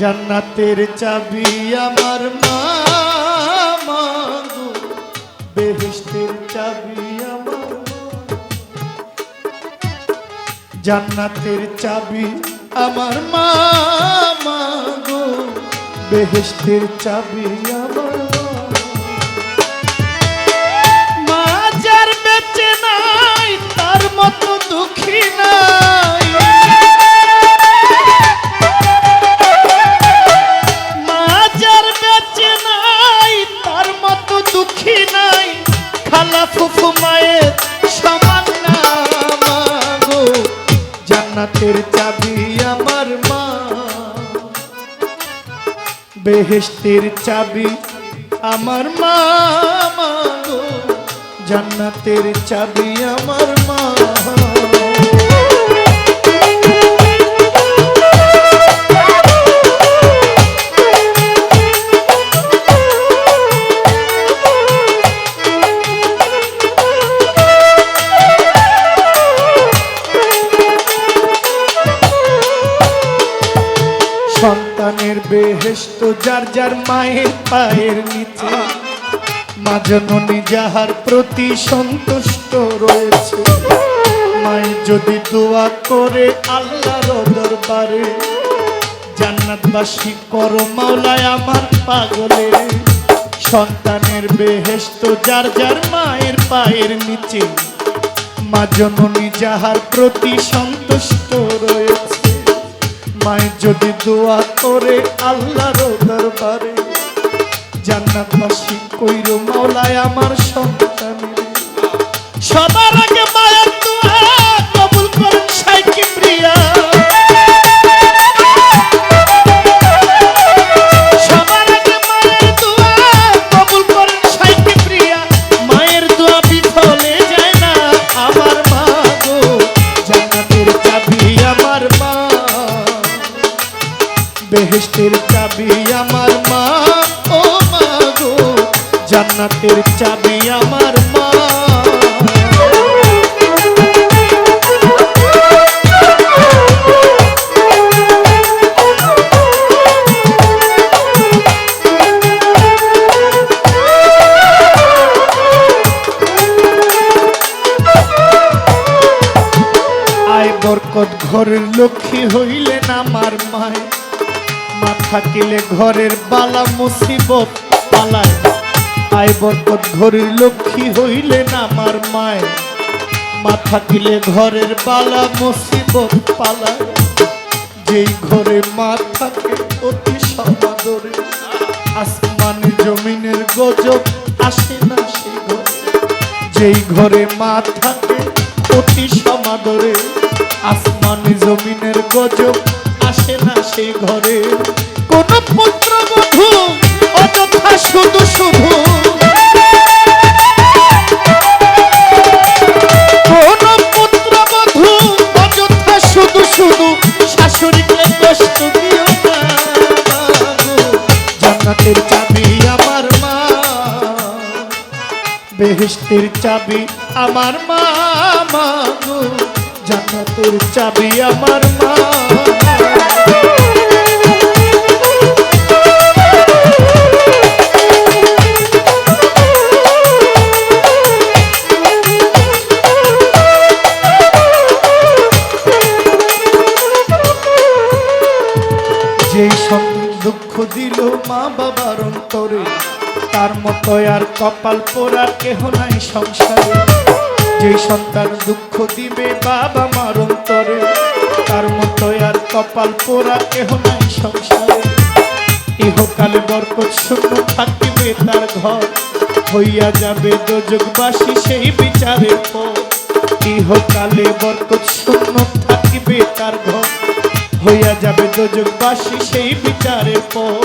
জান্নাতের চাবি আমার মা মা গো বেহেশতের চাবি আমার। জান্নাতের চাবি আমার মা মা গো বেহেশতের চাবি আমার মা। যার বেঁচে নাই, তার মতো দুঃখী নাই বেহেশতের চাবি আমার মা মা জান্নাতের চাবি আমার মা। বেহেস্ত যার যার মায়ের পায়ের নিচে। মা যাহার প্রতি সন্তুষ্ট রয়েছে। মায়ের যদি দোয়া করে আল্লাহর দরবারে, জান্নাতবাসী করো মাওলায় আমার পাগলের সন্তানের বেহেস্ত যার যার মায়ের পায়ের নিচে, মা যাহার প্রতি সন্তুষ্ট রয়েছে। মায়ের যদি দোয়া করে আল্লাহর দরবারে জান্নাতবাসী কইরো মাওলায় আমার সন্তান সবার আগে আমার মা, ও মা গো, জান্নাতের চাবি আমার মা। বরকত ঘরের লক্ষ্মী হইলেন আমার মায়। থাকিলে ঘরের বালা মুসিবত পালায়। আয় বরকত ঘরের লক্ষ্মী হইলেন আমার মায়। মা থাকিলে ঘরের বালা মুসিবত পালায়। যেই ঘরে মা থাকে অতি সমাদরে। আসমান জমিনের গজব আসে না সে ঘরে। যেই ঘরে মা থাকে অতি সমাদরে। আসমান জমিনের গজব আসে না সেই ঘরে। অযথা শুধু শুধু। চাবি আমার মা। বেহেশতের চাবি আমার মা মা গো জান্নাতের চাবি আমার মা। মা বাবার অন্তরে, তার মতো আর কপাল পোড়ার কেহ নাই সংসারে। যে সন্তান দুঃখ দিবে বাবা মার অন্তরে, তার মতো আর কপাল পোড়া কেহ নাই সংসারে। ইহকালে বরকত শূন্য থাকিবে তার ঘর, হইয়া যাবে দোজকবাসী সেই বিচারের পর। ইহকালে বরকত শূন্য থাকিবে তার ঘর। হইয়া যাবে দোজকবাসী সেই বিচারের পর।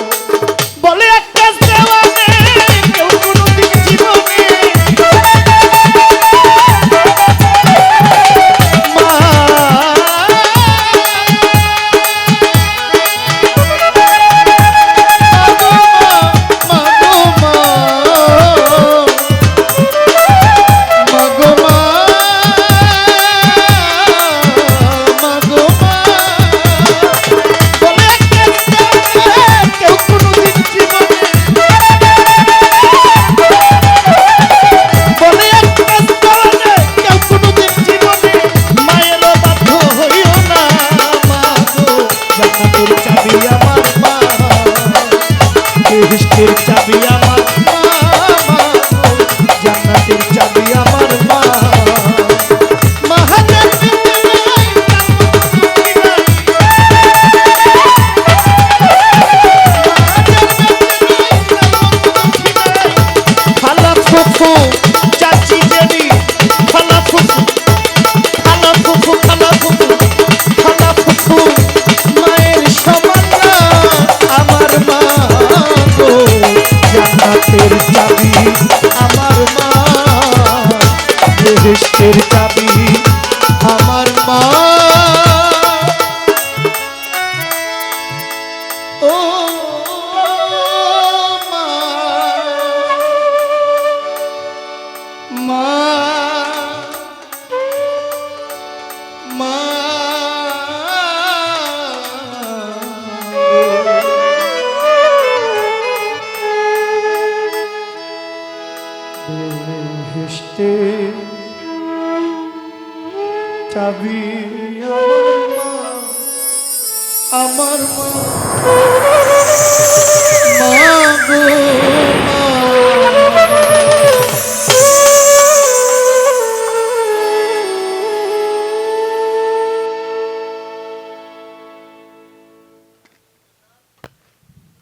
সৃষ্টির চাবি জান্নাতের চাবি আমার মা বেহেশতের চাবি te